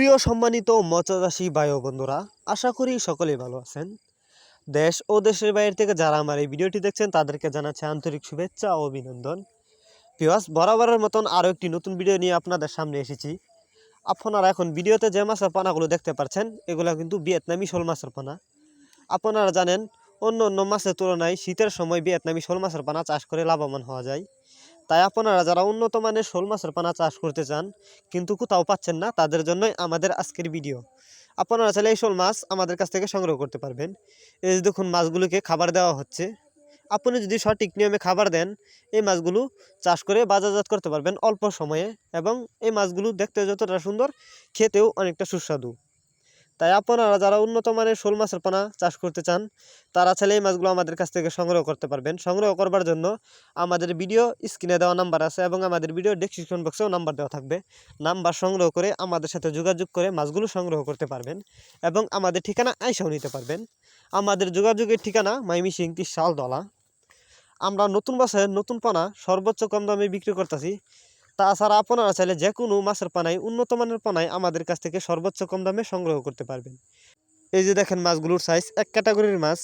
সুপ্রিয় সম্মানিত মৎস্যচাষী বায়ু বন্ধুরা, আশা করি সকলেই ভালো আছেন। দেশ ও দেশের বাইরে থেকে যারা আমার এই ভিডিওটি দেখছেন, তাদেরকে জানাচ্ছে আন্তরিক শুভেচ্ছা ও অভিনন্দন। পিওয়াস বরাবরের মতন আরও একটি নতুন ভিডিও নিয়ে আপনাদের সামনে এসেছি। আপনারা এখন ভিডিওতে যে মাছের পানাগুলো দেখতে পাচ্ছেন এগুলো কিন্তু ভিয়েতনামি শোল মাছের পানা। আপনারা জানেন, অন্য অন্য মাছের তুলনায় শীতের সময় ভিয়েতনামি শোল মাছের পানা চাষ করে লাভবান হওয়া যায়। তাই আপনারা যারা উন্নত মানের শোল মাছের পানা চাষ করতে চান, কিন্তু কোথাও পাচ্ছেন না, তাদের জন্যই আমাদের আজকের ভিডিও আপনারা চাইলে এই শোল মাছ আমাদের কাছ থেকে সংগ্রহ করতে পারবেন। এই যে দেখুন, মাছগুলোকে খাবার দেওয়া হচ্ছে। আপনি যদি সঠিক নিয়মে খাবার দেন, এই মাছগুলো চাষ করে বাজারজাত করতে পারবেন অল্প সময়ে এবং এই মাছগুলো দেখতে যতটা সুন্দর, খেতেও অনেকটা সুস্বাদু। তাই আপনারা যারা উন্নত মানের শোল মাছের পানা চাষ করতে চান, তারা চাইলে এই মাছগুলো আমাদের কাছ থেকে সংগ্রহ করতে পারবেন। সংগ্রহ করবার জন্য আমাদের ভিডিও স্ক্রিনে দেওয়া নাম্বার আছে এবং আমাদের ভিডিও ডেসক্রিপশন বক্সেও নাম্বার দেওয়া থাকবে। নাম্বার সংগ্রহ করে আমাদের সাথে যোগাযোগ করে মাছগুলো সংগ্রহ করতে পারবেন এবং আমাদের ঠিকানা আইসাও নিতে পারবেন। আমাদের যোগাযোগের ঠিকানা মাইমিসিং শাল দলা আমরা নতুন বছরের নতুন পানা সর্বোচ্চ কম দামে বিক্রি করতেছি। তাছাড়া আপনারা চাইলে যে কোনো মাছের পানাই উন্নত মানের পানায় আমাদের কাছ থেকে সর্বোচ্চ কম দামে সংগ্রহ করতে পারবেন। এই যে দেখেন মাছগুলোর সাইজ এক ক্যাটাগরির মাছ।